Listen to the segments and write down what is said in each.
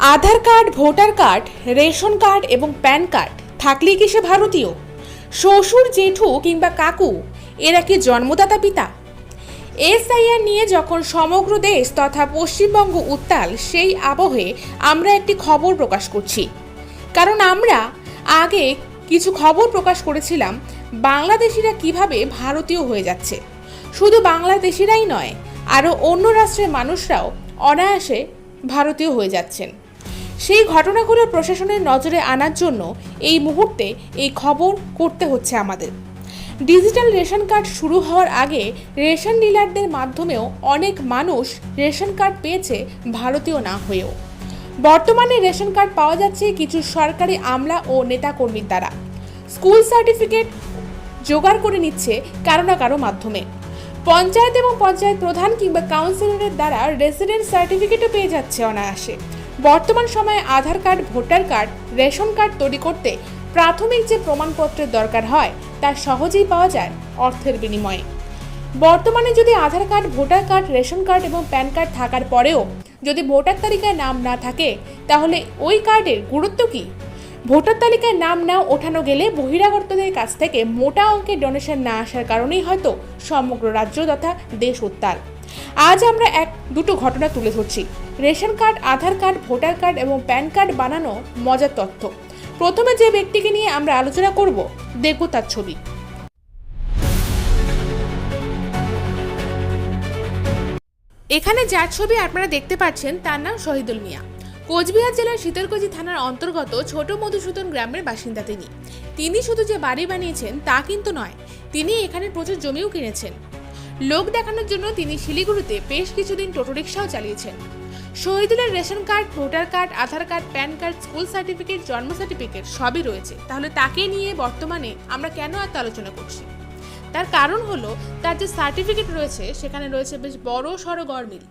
Aadhaar card, voter card, ration card এবং PAN card. থাকলেই কি সে ভারতীয়? শ্বশুর, জেঠু কিংবা কাকু, এরা কি জন্মদাতা পিতা? এসআইআর নিয়ে যখন সমগ্র দেশ তথা পশ্চিমবঙ্গ উত্তাল, সেই আবহে আমরা একটি খবর প্রকাশ করছি। কারণ আমরা আগে কিছু খবর প্রকাশ করেছিলাম, বাংলাদেশিরা কীভাবে ভারতীয় হয়ে যাচ্ছে। শুধু বাংলাদেশিরাই নয়, আরও অন্য রাষ্ট্রের মানুষরাও অনায়াসে ভারতীয় হয়ে যাচ্ছেন। সেই ঘটনাগুলো প্রশাসনের নজরে আনার জন্য এই মুহূর্তে এই খবর করতে হচ্ছে আমাদের। ডিজিটাল রেশন কার্ড শুরু হওয়ার আগে রেশন ডিলারদের মাধ্যমেও অনেক মানুষ রেশন কার্ড পেয়েছে ভারতীয় না হয়েও। বর্তমানে রেশন কার্ড পাওয়া যাচ্ছে কিছু সরকারি আমলা ও নেতাকর্মীর দ্বারা। স্কুল সার্টিফিকেট জোগাড় করে নিচ্ছে কারও না কারও মাধ্যমে। পঞ্চায়েত এবং পঞ্চায়েত প্রধান কিংবা কাউন্সিলরের দ্বারা রেসিডেন্ট সার্টিফিকেটও পেয়ে যাচ্ছে অনায়াসে। বর্তমান সময়ে Aadhaar card, voter card, ration card তৈরি করতে প্রাথমিক যে প্রমাণপত্রের দরকার হয়, তা সহজেই পাওয়া যায় অর্থের বিনিময়ে। বর্তমানে যদি Aadhaar card, voter card, ration card এবং প্যান কার্ড থাকার পরেও যদি ভোটার তালিকায় নাম না থাকে, তাহলে ওই কার্ডের গুরুত্ব কী? ভোটার তালিকায় নাম না ওঠানো গেলে বহিরাগতদের কাছ থেকে মোটা অঙ্কের ডোনেশন না আসার কারণেই হয়তো সমগ্র রাজ্য তথা দেশ উত্তাল। আজ আমরা এক দুটো ঘটনা তুলে ধরছি। Ration card, Aadhaar card, voter card এবং প্যান কার্ড বানানো মজার তথ্য। প্রথমে যে ব্যক্তিকে নিয়ে আমরা আলোচনা করব, দেখব তার ছবি। এখানে যার ছবি আপনারা দেখতে পাচ্ছেন, তার নাম শহীদুল মিয়া। কোচবিহার জেলার শীতলকুচি থানার অন্তর্গত ছোট মধুসূদন গ্রামের বাসিন্দা তিনি। তিনি শুধু যে বাড়ি বানিয়েছেন, তা কিন্তু নয়, তিনি এখানে প্রচুর জমিও কিনেছেন। লোক দেখানোর জন্য তিনি শিলিগুড়িতে বেশ কিছুদিন টোটো রিক্সাও চালিয়েছেন। শহীদুলের ration card, voter card, Aadhaar card, PAN card, school certificate, জন্ম সার্টিফিকেট সবই রয়েছে। তাহলে তাকে নিয়ে বর্তমানে আমরা কেন এত আলোচনা করছি? তার কারণ হলো, তার যে সার্টিফিকেট রয়েছে, সেখানে রয়েছে বেশ বড় সড়ো গড়মিল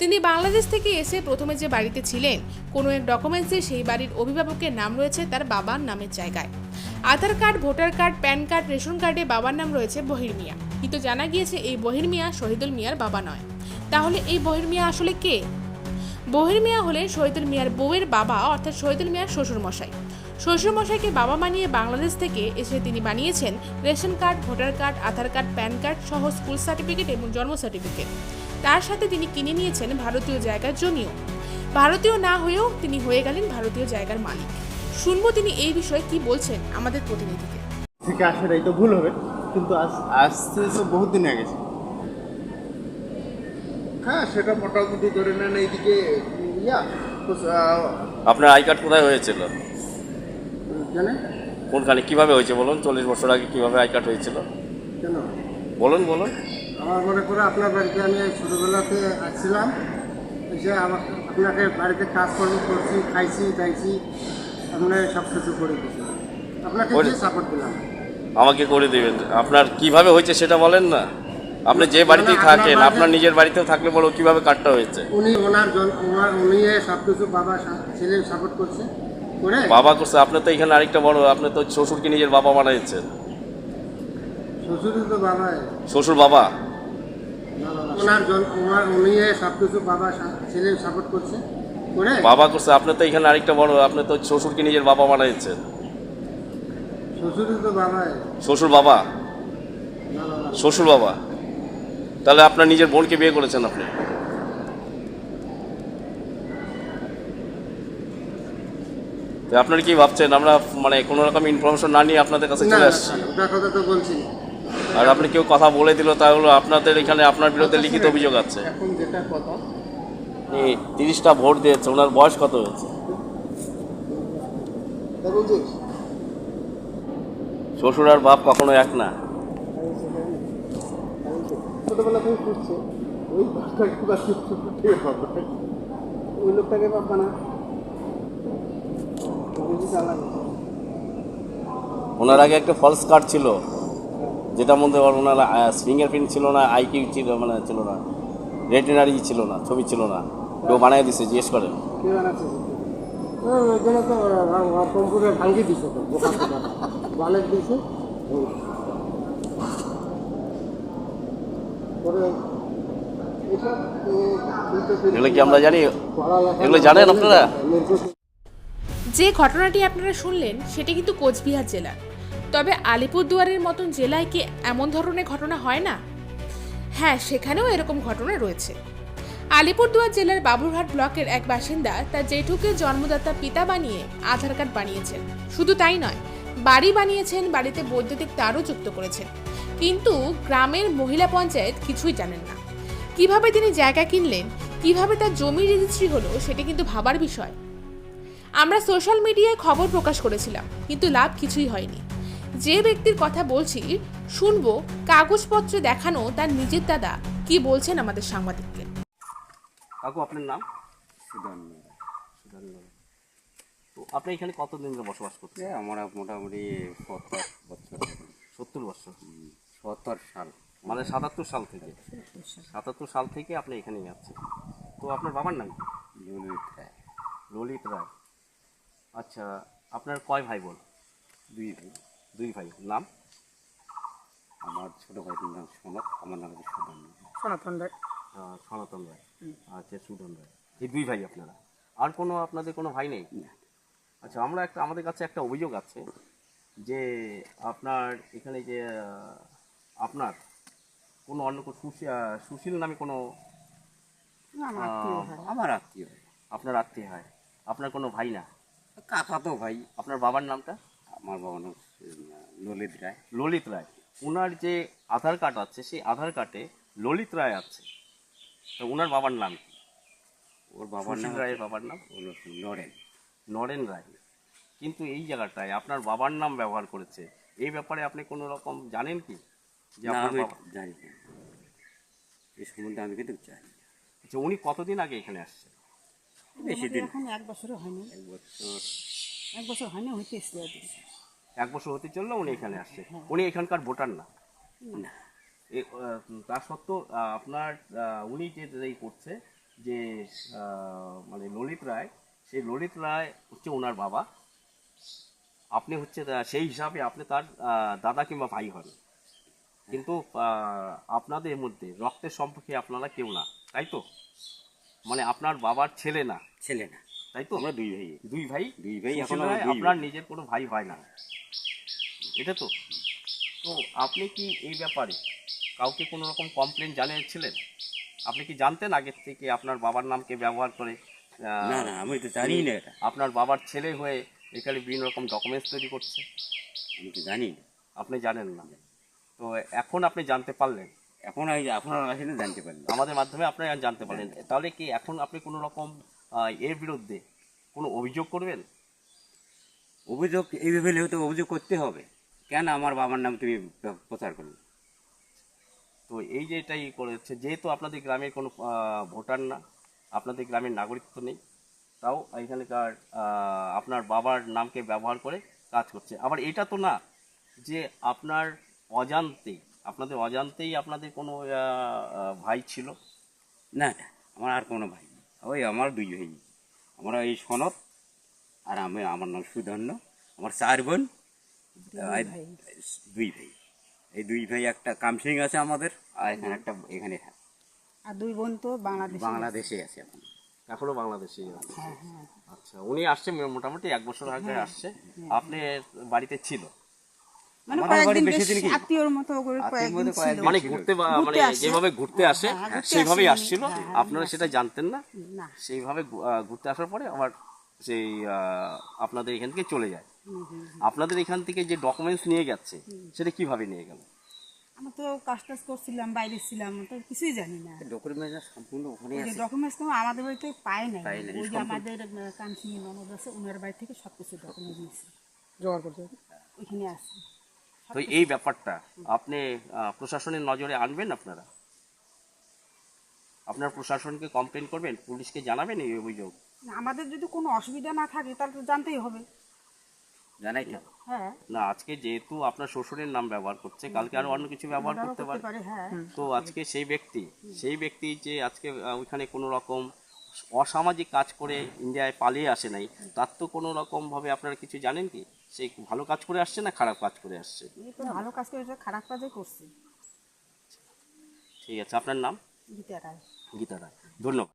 তিনি বাংলাদেশ থেকে এসে প্রথমে যে বাড়িতে ছিলেন, কোনো এক ডকুমেন্টসে সেই বাড়ির অভিভাবকের নাম রয়েছে তার বাবার নামের জায়গায়। Aadhaar card, voter card, PAN card, ration কার্ডে বাবার নাম রয়েছে বহির মিয়া। কিন্তু জানা গিয়েছে, এই বহির মিয়া শহীদুল মিয়ার বাবা নয়। তাহলে এই বহির মিয়া আসলে কে? বহির মিয়া হলেন শহীদুল মিয়ার বউয়ের বাবা, অর্থাৎ শহীদুল মিয়ার শ্বশুরমশাই। শ্বশুরমশাইকে বাবা মানিয়ে বাংলাদেশ থেকে এসে তিনি বানিয়েছেন ration card voter card Aadhaar card PAN card সহ স্কুল সার্টিফিকেট এবং জন্ম সার্টিফিকেট। তার সাথে তিনি কিনে নিয়েছেন ভারতীয় জায়গার জমিও। ভারতীয় না হয়েও তিনি হয়ে গেলেন ভারতীয় জায়গার মালিক। শুনব তিনি এই বিষয়ে কি বলছেন আমাদের প্রতিনিধিকে। থেকে আসার এই তো ভুল হবে কিন্তু আজ আসতে তো বহুত দিন আগে হ্যাঁ সেটা মোটামুটি ধরে নেন এইদিকে ইয়া আপনার আই কার্ড কোথায় হয়েছিল? জানেন? কোনখানে কীভাবে হয়েছে বলুন? চল্লিশ বছর আগে কীভাবে আই কার্ড হয়েছিল? কেন? বলুন বলুন। আমার মনে করে আপনার বাড়িতে আমি ছোটোবেলাতে আসছিলাম এসে আমার আপনাকে বাড়িতে কাজকর্ম করছি খাইছি দাইছি আপনার সব কিছু করে দিয়েছি। আপনাকে সাপোর্ট দিলাম? আমাকে করে দেবেন। আপনার কীভাবে হয়েছে সেটা বলেন না। আপনি যে বাড়িতেই থাকেন আপনার নিজের বাড়িতেও থাকলে বলো কীভাবে কাটটা হয়েছে? উনি ওনার উনি সব কিছু বাবা ছেলে সাপোর্ট করছে। করে বাবা করছে আপনি তো এখানে আরেকটা বড় আপনি তো শ্বশুরকে নিজের বাবা বানাইছেন। শ্বশুর বাবা? ওনার ওনার উনি সব কিছু বাবা ছেলে সাপোর্ট করছে করে? বাবা করছে আপনি তো এখানে আরেকটা বড় আপনি তো শ্বশুরকে নিজের বাবা বানাইছেন। শ্বশুর বাবা। শ্বশুর বাবা? তাহলে আপনার নিজের বোনকে বিয়ে করেছেন আপনি? তো আপনারা কি ভাবছেন? আমরা মানে কোনো রকম ইনফরমেশন না নিয়ে আপনাদের কাছে চলে আসছি। ওটা কথা তো বলছি। আর আপনি কেউ কথা বলে দিল তাহলে আপনাদের এখানে আপনার বিরুদ্ধে লিখিত অভিযোগ আছে। এখন যেটা কথা তিরিশটা ভোট দিয়েছে ওনার বয়স কত হয়েছে? শ্বশুর আর বাপ কখনো এক না? ছোটবেলা থেকে ওই বাচ্চাকে ওই লোকটাকে বাবা না ওনার আগে একটা ফলস কার্ড ছিল। যেটার মধ্যে ওনার ফিঙ্গারপ্রিন্ট ছিল না আইকিউ ছিল মানে ছিল না রেটিনারি ছিল না, ছবি ছিল না। কেউ বানিয়ে দিছে, জিজ্ঞেস করেন এগুলো কি আমরা জানি? এগুলো জানেন আপনারা? যে ঘটনাটি আপনারা শুনলেন, সেটি কিন্তু কোচবিহার জেলার। তবে আলিপুরদুয়ারের মতন জেলায় কি এমন ধরনের ঘটনা হয় না? হ্যাঁ সেখানেও এরকম ঘটনা রয়েছে। আলিপুরদুয়ার জেলার বাবুরহাট ব্লকের এক বাসিন্দা তার জেঠুকে জন্মদাতা পিতা বানিয়ে আধার কার্ড বানিয়েছেন। শুধু তাই নয়, বাড়ি বানিয়েছেন, বাড়িতে বৈদ্যুতিক তারও যুক্ত করেছেন। কিন্তু গ্রামের মহিলা পঞ্চায়েত কিছুই জানেন না। কীভাবে তিনি জায়গা কিনলেন, কীভাবে তার জমি রেজিস্ট্রি হলো, সেটি কিন্তু ভাবার বিষয়। আমরা সোশ্যাল মিডিয়ায় খবর প্রকাশ করেছিলাম কিন্তু লাভ কিছুই হয়নি। যে ব্যক্তির কথা বলছি শুনব কাগজপত্র দেখানো তার নিজের দাদা কি বলছেন আমাদের সাংবাদিককে। কাকু আপনার নাম? সুধান্ন তো আপনি এখানে কতদিন ধরে বসবাস করছেন? আমরা মোটামুটি সত্তর বছর। সত্তর বছর? সত্তর সাল। মানে সাতাত্তর সাল থেকে? সাতাত্তর সাল। থেকে আপনি এখানেই আছেন। তো আপনার বাবার নাম? ললিত রায়। ললিত রায়। আচ্ছা আপনার কয় ভাই বোন দুই ভাই। দুই ভাই। নাম? আমার ছোট ভাইটির নাম সনক আমার নাম হচ্ছে সুদান সনাতন রায়। সনাতন রায়। আচ্ছা সুদন রায়। এই দুই ভাই আপনারা? আর কোনো আপনাদের কোনো ভাই নেই? আচ্ছা আমরা একটা আমাদের কাছে একটা অভিযোগ আছে যে আপনার এখানে যে আপনার কোনো অন্য কোনো সুশী- সুশীল নামে কোনো আমার আত্মীয় ভাই আপনার আত্মীয় হয়। আপনার কোনো ভাই না? কাকা তো ভাই? আপনার বাবার নামটা? আমার বাবার নাম ললিত রায়। ললিত রায়। ওনার যে আধার কার্ড আছে সেই আধার কার্ডে ললিত রায় আছে। তো ওনার বাবার নাম কি? ওর বাবার নাম রায়ের বাবার নাম? নরেন। নরেন রায়। কিন্তু এই জায়গাটায় আপনার বাবার নাম ব্যবহার করেছে। এই ব্যাপারে আপনি কোনো রকম জানেন কি? যে আপনার বাবা জানি এই সম্বন্ধে আমি কিন্তু জানি। আচ্ছা, উনি কতদিন আগে এখানে আসছে বেশি দিন। এখন এক বছরও হয়নি। এক বছর। এক বছর হয়নি হইতে এক বছর হতে চলল উনি এখানে আসছে। উনি এখানকার ভোটার না। তা সত্ত্বেও আপনার উনি যে এই করছে যে মানে ললিত রায় সেই ললিত রায় হচ্ছে ওনার বাবা। আপনি হচ্ছে সেই হিসাবে আপনি তার দাদা কিংবা ভাই হন। কিন্তু আপনাদের মধ্যে রক্তের সম্পর্কে আপনারা কেউ না তাই তো? মানে আপনার বাবার ছেলে না। ছেলে না। তাই তো? আমরা দুই ভাই। দুই ভাই? দুই ভাই, এখন আপনার নিজের কোনো ভাই হয় না। এটা তো? তো আপনি কি এই ব্যাপারে কাউকে কোনো রকম কমপ্লেন জানিয়েছিলেন? আপনি কি জানতেন আগের থেকে আপনার বাবার নামকে ব্যবহার করে? না না আমি তো জানি না এটা। আপনার বাবার ছেলে হয়ে এখানে বিভিন্ন রকম ডকুমেন্টস তৈরি করছে? আমি তো জানি আপনি জানেন না। তো এখন আপনি জানতে পারলেন এখন আপনার কাছে জানতে পারলাম আমাদের মাধ্যমে আপনি জানতে পারলেন। তাহলে কি এখন আপনি কোনো রকম এর বিরুদ্ধে কোনো অভিযোগ করবেন? অভিযোগ এইভাবে হলে তো অভিযোগ করতে হবে। কেন আমার বাবার নাম তুমি প্রচার করলে? তো এই যে এটাই করেছে যেহেতু আপনাদের গ্রামের কোনো ভোটার না আপনাদের গ্রামের নাগরিকত্ব নেই তাও এখানকার আপনার বাবার নামকে ব্যবহার করে কাজ করছে। আবার এটা তো না যে আপনার অজান্তেই আপনাদের অজান্তেই আপনাদের কোনো ভাই ছিল? না না আমার আর কোনো ভাই নেই। ওই আমার দুই ভাই। আমরা এই সনদ আর আমি আমার নাম সুধন্য। আমার চার বোন। দুই ভাই। এই দুই ভাই একটা কামসিং আছে আমাদের আর এখানে একটা এখানে আর দুই বোন তো বাংলাদেশ। বাংলাদেশে আছে এখন। এখনও বাংলাদেশে হ্যাঁ হ্যাঁ। আচ্ছা উনি আসছে মোটামুটি এক বছর আগে আসছে। আপনি বাড়িতে ছিল? মানে কয়েকদিন বেশি বেশ দিন কি? আত্মীয়র মতো করে কয়েকদিন ছিল। মানে ঘুরতে মানে যেভাবে ঘুরতে আসে সেইভাবেই আসছিল। আপনারা সেটা জানতেন না? না। সেইভাবে ঘুরতে আসার পরে আবার সেই আহ, আপনাদের এখান থেকে চলে যায়। আপনাদের এখান থেকে যে ডকুমেন্টস নিয়ে গেছে সেটা কীভাবে নিয়ে গেল? আমরা তো কাজ টাজ করছিলাম বাইরে ছিলাম তো কিছুই জানি না। ডকুমেন্ট সম্পূর্ণ ওখানে আছে। ডকুমেন্টস তো আমাদের বাড়িতে পাই নাই। ওই যে আমাদের কানসিং ননদ আছে ওনার বাড়ি থেকে সব কিছু ডকুমেন্ট নিয়েছি। জোগাড় করতে ওইখানে আছে। তো এই ব্যাপারটা আপনি প্রশাসনের নজরে আনবেন আপনারা? আপনার প্রশাসনকে কমপ্লেন করবেন পুলিশকে জানাবেন এই অভিযোগ? আমাদের যদি কোনো অসুবিধা না থাকে তাহলে তো জানতেই হবে। জানাই তো হ্যাঁ। না আজকে যেহেতু আপনার শ্বশুরের নাম ব্যবহার করছে কালকে আরও অন্য কিছু ব্যবহার করতে পারে। হ্যাঁ। তো আজকে সেই ব্যক্তি সেই ব্যক্তি যে আজকে ওইখানে কোনো রকম অসামাজিক কাজ করে ইন্ডিয়ায় পালিয়ে আসে নাই তার তো কোনো রকম ভাবে আপনারা কিছু জানেন কি? সে ভালো কাজ করে আসছে না খারাপ কাজ করে আসছে? ভালো কাজ করেছে খারাপ কাজই করছে। ঠিক আছে আপনার নাম? গীতা রায়। গীতা রায়। ধন্যবাদ।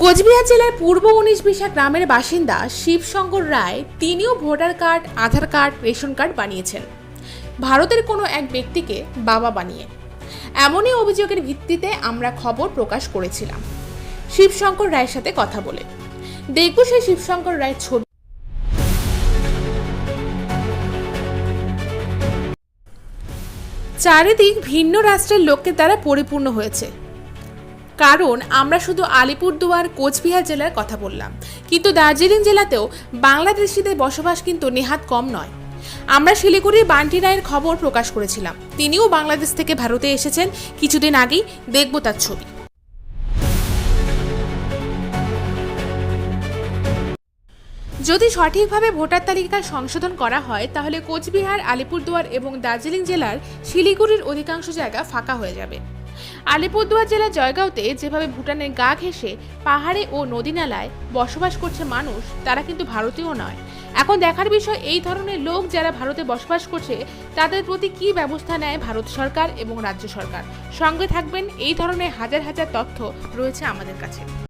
কোচবিহার জেলার পূর্ব উনিশ বিশা গ্রামের বাসিন্দা শিবশঙ্কর রায় তিনিও voter card Aadhaar card ration card বানিয়েছেন। ভারতের কোনো এক ব্যক্তিকে বাবা বানিয়ে। এমনই অভিযোগের ভিত্তিতে আমরা খবর প্রকাশ করেছিলাম। শিবশঙ্কর রায়ের সাথে কথা বলে। দেখব সেই শিবশঙ্কর রায়ের ছবি চারিদিক ভিন্ন রাষ্ট্রের লোকের দ্বারা পরিপূর্ণ হয়েছে। কারণ আমরা শুধু আলিপুরদুয়ার, কোচবিহার জেলার কথা বললাম। কিন্তু দার্জিলিং জেলাতেও বাংলাদেশিদের বসবাস কিন্তু নেহাত কম নয়। আমরা শিলিগুড়ির বান্টি রায়ের খবর প্রকাশ করেছিলাম। তিনিও বাংলাদেশ থেকে ভারতে এসেছেন। কিছুদিন আগেই দেখব তার ছবি। যদি সঠিকভাবে ভোটার তালিকা সংশোধন করা হয়, তাহলে কোচবিহার, আলিপুরদুয়ার এবং দার্জিলিং জেলার শিলিগুড়ির অধিকাংশ জায়গা ফাঁকা হয়ে যাবে। আলিপুরদুয়ার জেলার জয়গাঁওতে যেভাবে ভুটানের গা ঘেঁষে পাহাড়ে ও নদী নালায় বসবাস করছে মানুষ, তারা কিন্তু ভারতীয় নয়। এখন দেখার বিষয়, এই ধরনের লোক যারা ভারতে বসবাস করছে, তাদের প্রতি কী ব্যবস্থা নেয় ভারত সরকার এবং রাজ্য সরকার? সঙ্গে থাকবেন, এই ধরনের হাজার হাজার তথ্য রয়েছে আমাদের কাছে।